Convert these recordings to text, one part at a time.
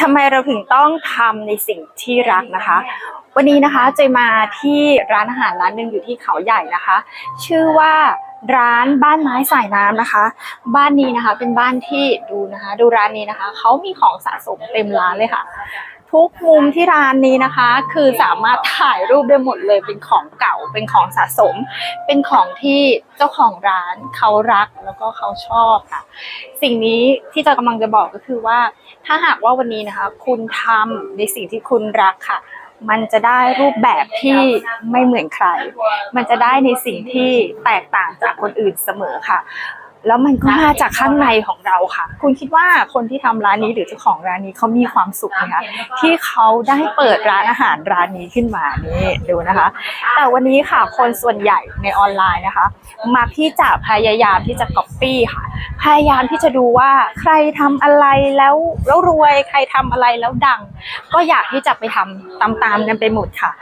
ทำไมเราถึงต้องทำในสิ่งที่รักนะคะ วันนี้นะคะเจมาที่ร้านอาหารร้านหนึ่งอยู่ที่เขาใหญ่นะคะ ชื่อว่าร้านบ้านไม้สายน้ำนะคะ บ้านนี้นะคะเป็นบ้านที่ดูนะคะ ดูร้านนี้นะคะเขามีของสะสมเต็มร้านเลยค่ะทุกมุมที่ร้านนี้นะคะ คือสามารถถ่ายรูปได้หมดเลยเป็นของเก่าเป็นของสะสม เป็นของที่เจ้าของร้านเขารักแล้วก็เขาชอบค่ะ สิ่งนี้ที่จะกำลังจะบอกก็คือว่า ถ้าหากว่าวันนี้นะคะ คุณทำในสิ่งที่คุณรักค่ะ มันจะได้รูปแบบที่ไม่เหมือนใคร มันจะได้ในสิ่งที่แตกต่างจากคนอื่นเสมอค่ะ แล้วมันก็มาจากข้างในของเราค่ะ คุณคิดว่าคนที่ทำร้านนี้หรือเจ้าของร้านนี้เขามีความสุขไหมคะที่เขาได้เปิดร้านอาหารร้านนี้ขึ้นมานี่ดูนะคะ แต่วันนี้ค่ะคนส่วนใหญ่ในออนไลน์นะคะ มักที่จะพยายามที่จะก๊อปปี้ค่ะ พยายามที่จะดูว่าใครทำอะไรแล้วแล้วรวยใครทำอะไรแล้วดัง ก็อยากที่จะไปทำตามๆกันไปหมดค่ะ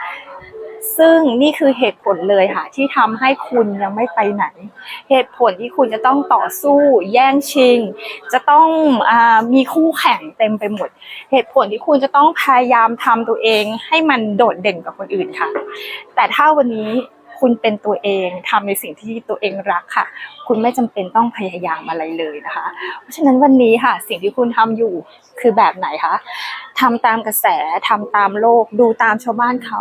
ซึ่งนี่คือเหตุผลเลยค่ะ ที่ทำให้คุณยังไม่ไปไหน เหตุผลที่คุณจะต้องต่อสู้ แย่งชิง จะต้องอมีคู่แข่งเต็มไปหมด เหตุผลที่คุณจะต้องพยายามทำตัวเอง ให้มันโดดเด่นกว่าคนอื่นค่ะ แต่ถ้าวันนี้ คุณเป็นตัวเองทำในสิ่งที่ตัวเองรักค่ะ คุณไม่จำเป็นต้องพยายามอะไรเลยนะคะ เพราะฉะนั้นวันนี้ค่ะสิ่งที่คุณทำอยู่คือแบบไหนคะทำตามกระแสทำตามโลก ดูตามชาวบ้านเขา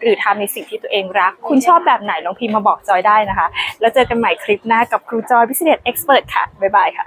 หรือทำในสิ่งที่ตัวเองรัก คุณชอบแบบไหนลองพิมพ์มาบอกจอยได้นะคะ แล้วเจอกันใหม่คลิปหน้ากับครูจอยพิเศษเอ็กซ์เพรสค่ะบ๊ายบายค่ะ